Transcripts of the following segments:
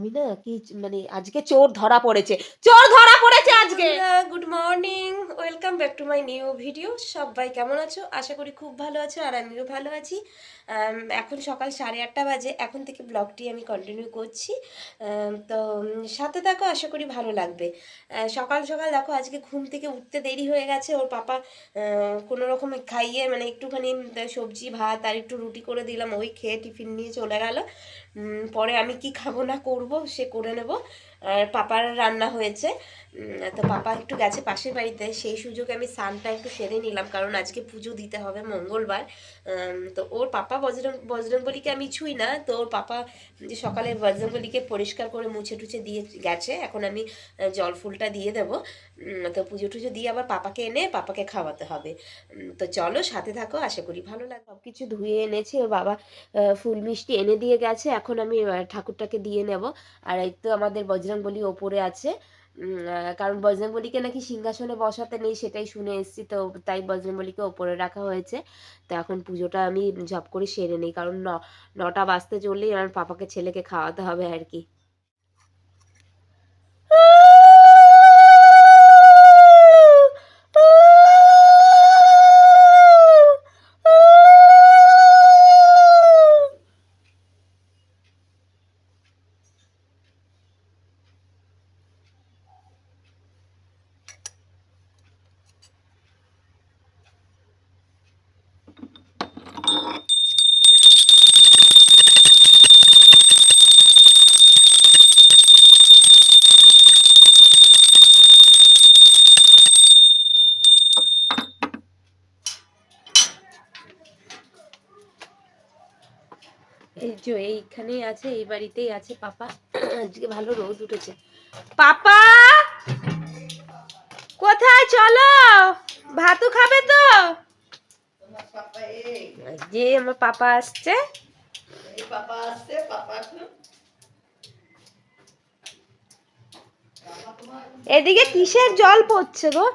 আমি না কি মানে আজকে চোর ধরা পড়েছে। চোর ধরা পড়েছে আজকে! Good morning welcome back to my new video সবাই কেমন আছো? আশা করি খুব ভালো আছো আর আমিও ভালো আছি। এখন সকাল সাড়ে আটটা বাজে। এখন থেকে ব্লগটি আমি কন্টিনিউ করছি। তো সাথে থাকো, আশা করি ভালো লাগবে। সকাল সকাল দেখো, আজকে ঘুম থেকে উঠতে দেরি হয়ে গেছে। ওর পাপা কোনো রকম খাইয়ে মানে একটুখানি সবজি, ভাত আর একটু রুটি করে দিলাম। ওই খেয়ে টিফিন নিয়ে চলে গেল। পরে আমি কি খাব না করব? সে করে নেব। আর পাপার রান্না হয়েছে। তো পাপা একটু গেছে পাশের বাড়িতে। সেই সুযোগে আমি স্নানটা একটু সেরে নিলাম, কারণ আজকে পুজো দিতে হবে মঙ্গলবার। তো ওর পাপা বজরং, বজরংবলীকে আমি ছুঁই না, তো ওর পাপা যে সকালে বজরংবলীকে পরিষ্কার করে মুছে টুছে দিয়ে গেছে। এখন আমি জল ফুলটা দিয়ে দেবো। তো পুজো টুজো দিয়ে আবার পাপাকে এনে পাপাকে খাওয়াতে হবে। তো চলো সাথে থাকো, আশা করি ভালো লাগবে। সব কিছু ধুয়ে এনেছে, ওর বাবা ফুল মিষ্টি এনে দিয়ে গেছে। এখন আমি ঠাকুরটাকে দিয়ে নেব। আর এই তো আমাদের বজরংবলী ওপরে আছে। কারণ বজরংবলীকে নাকি সিংহাসনে বসাতে নেই সেটাই শুনে এসেছি, তো তাই বজরংবলীকে ওপরে রাখা হয়েছে। তো এখন পুজোটা আমি ঝপ করে সেরে নিই, কারণ ন, নটা বাজতে চললেই আমার পাপাকে, ছেলেকে খাওয়াতে হবে আর কি। এই যে এইখানেই আছে এই বাড়িতেই আছে পাপা। আজকে ভালো রোদ উঠেছে। পাপা! কোথায় চলো? ভাতু খাবে তো? যে আমার পাপা আসছে। এদিকে কিসের জল পড়ছে গো?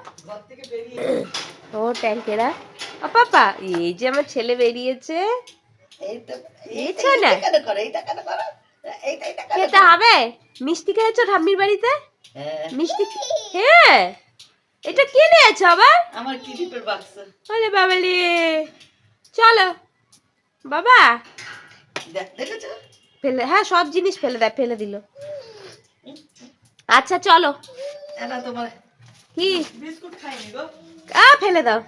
ও ট্যাঙ্কেরা। পাপা এই যে আমার ছেলে বেরিয়েছে। না। খেতে হবে? মিষ্টি খেয়েছো ঠাম্মির বাড়িতে? মিষ্টি হ্যাঁ। এটা কি নিয়েছো আবার? আমার কিলিপের বাক্স আরে বাবালি। চলো। বাবা। ফেলে হ্যাঁ সব জিনিস ফেলে দেয় ফেলে দিল। আচ্ছা চলো। এটা তোমার কি? বিস্কুট খাইনি গো। আ ফেলে দাও।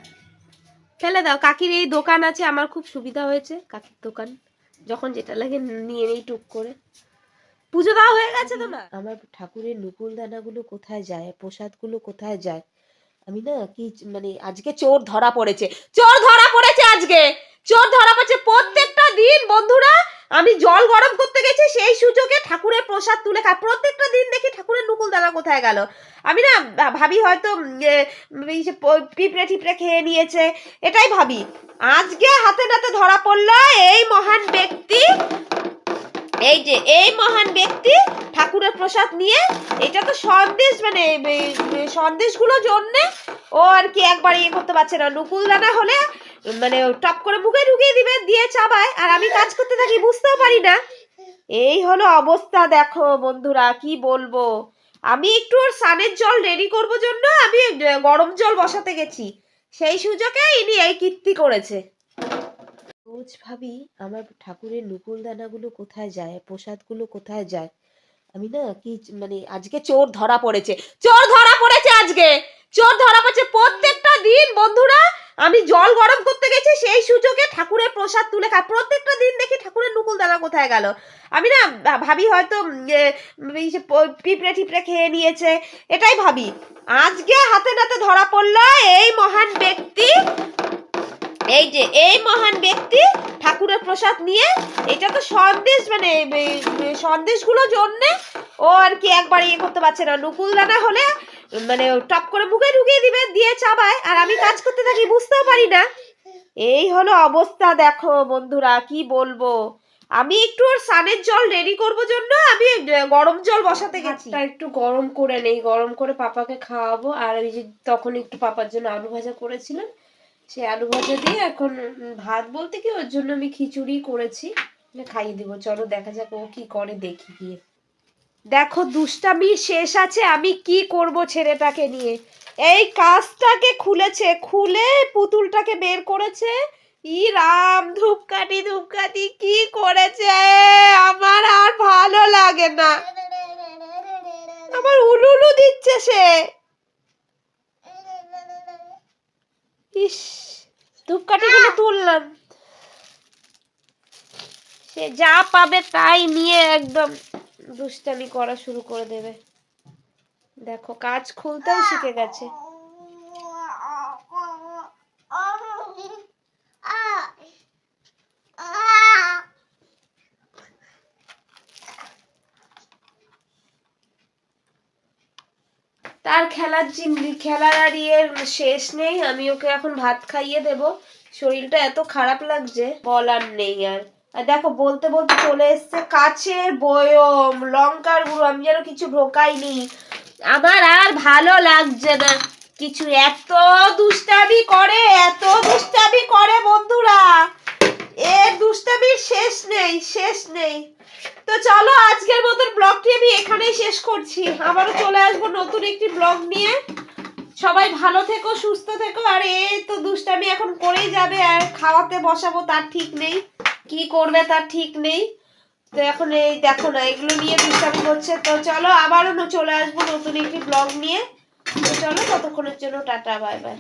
ফেলে দাও। কাকির এই দোকান আছে, আমার খুব সুবিধা হয়েছে। কাকির দোকান, যখন যেটা লাগে নিয়ে নেই টুক করে। পুজো দেওয়া হয়ে গেছে না আমার ঠাকুরের নুকুল দানাগুলো কোথায় যায়? প্রসাদগুলো কোথায় যায়? আমি না কি মানে আজকে চোর ধরা পড়েছে। চোর ধরা পড়েছে আজকে! চোর ধরা পড়েছে প্রত্যেকটা দিন, বন্ধুরা! আমি জল গরম করতে গেছি সেই সুযোগে ঠাকুরের প্রসাদ তুলে খা প্রত্যেকটা দিন দেখি ঠাকুরের নুকুল দানা কোথায় গেল। আমি না ভাবি হয়তো পিঁপড়ে টিপড়ে খেয়ে নিয়েছে এটাই ভাবি। আজকে হাতে নাতে ধরা পড়ল এই মহান ব্যক্তি এই যে এই মহান ব্যক্তি ঠাকুরের প্রসাদ নিয়ে এটা তো সন্দেশ মানে এ, এ, সন্দেশগুলো জন্যে ও আর কি একবার ইয়ে করতে পারছে না। নুকুল দানা হলে মানে টপ করে মুখে ঢুকিয়ে দিবে, দিয়ে চাবায়, আর আমি কাজ করতে থাকি, বুঝতেও পারি না। এই হলো অবস্থা, দেখো বন্ধুরা, কি বলব? আমি একটু ওর সানের জল রেডি করব জন্য, আমি গরম জল বসাতে গেছি। সেই সুযোগে ইনি এই কীর্তি করেছে। রোজ ভাবি, আমার ঠাকুরের নুকুল দানাগুলো কোথায় যায়, প্রসাদগুলো কোথায় যায়? আমি না কি মানে আজকে চোর ধরা পড়েছে। চোর ধরা পড়েছে আজকে! চোর ধরা পড়েছে প্রত্যেকটা দিন, বন্ধুরা! আমি জল গরম করতে গেছি সেই সুযোগে ঠাকুরের প্রসাদ তুলে খা প্রত্যেকটা দিন দেখি ঠাকুরের নুকুল দানা কোথায় গেল। আমি না ভাবি হয়তো পিঁপড়ে টিপড়ে খেয়ে নিয়েছে এটাই ভাবি। আজকে হাতে নাতে ধরা পড়ল এই মহান ব্যক্তি এই যে এই মহান ব্যক্তি ঠাকুরের প্রসাদ নিয়ে এটা তো সন্দেশ মানে এ, এ, সন্দেশগুলো জন্যে ও আর কি একবার ইয়ে করতে পারছে না। নুকুল দানা হলে মানে টপ করে মুখে ঢুকিয়ে দিবে, দিয়ে চাবায়, আর আমি কাজ করতে থাকি, বুঝতেও পারি না। এই হলো অবস্থা, দেখো বন্ধুরা, কি বলব? আমি একটু ওর সানের জল রেডি করব জন্য, আমি গরম জল বসাতে গেছি। একটু গরম করে নেই, গরম করে পাপাকে খাওয়াবো, আর এই যে তখন একটু পাপার জন্য আলু ভাজা করেছিলাম, সেই আলু ভাজা দিয়ে এখন ভাত বলতে কি, ওর জন্য আমি খিচুড়ি করেছি, খাইয়ে দিব। চলো দেখা যাক ও কি করে, দেখি গিয়ে। দেখো, দুষ্টামি শেষ আছে, আমি কি করব ছেলেটাকে নিয়ে? এই কাজটাকে খুলেছে, খুলে পুতুলটাকে বের করেছে। ই রাম, ধূপকাঠি ধূপকাঠি, কি করেছে? আমার আর ভালো লাগে না। আমার উলুলু দিচ্ছে সে। ইস, ধূপকাঠিগুলো তুললাম। সে যা পাবে তাই নিয়ে একদম দুষ্টামি করা শুরু করে দেবে। দেখো, কাজ খুলতেও শিখে গেছে। তার খেলার চিংড়ি খেলার আর ইয়ে শেষ নেই। আমি ওকে এখন ভাত খাইয়ে দেব। শরীরটা এত খারাপ লাগছে, বলার নেই আর। দেখো, বলতে বলতে চলে এসছে কাছের বয়ম, লঙ্কার গুঁড়ো, আমি যেন কিছু ঢোকাইনি। আমার আর ভালো লাগছে না। কিছু এত দুষ্টামি করে, এত দুষ্টামি করে বন্ধুরা। এর দুষ্টামির শেষ নেই শেষ নেই। তো চলো, আজকের মতন ব্লগটি আমি এখানেই শেষ করছি। আবারও চলে আসব নতুন একটি ব্লগ নিয়ে। সবাই ভালো থেকো, সুস্থ থেকো। আর এই তো দুষ্টামি এখন করেই যাবে, আর খাওয়াতে বসাবো তার ঠিক নেই। কি করবে তার ঠিক নেই? তো এখন এই দেখো না, এগুলো নিয়ে দুষ্টামি করছে তো চলো আবারও চলে আসব নতুন একটি ব্লগ নিয়ে। তো চলো ততক্ষণের জন্য টাটা বাই বাই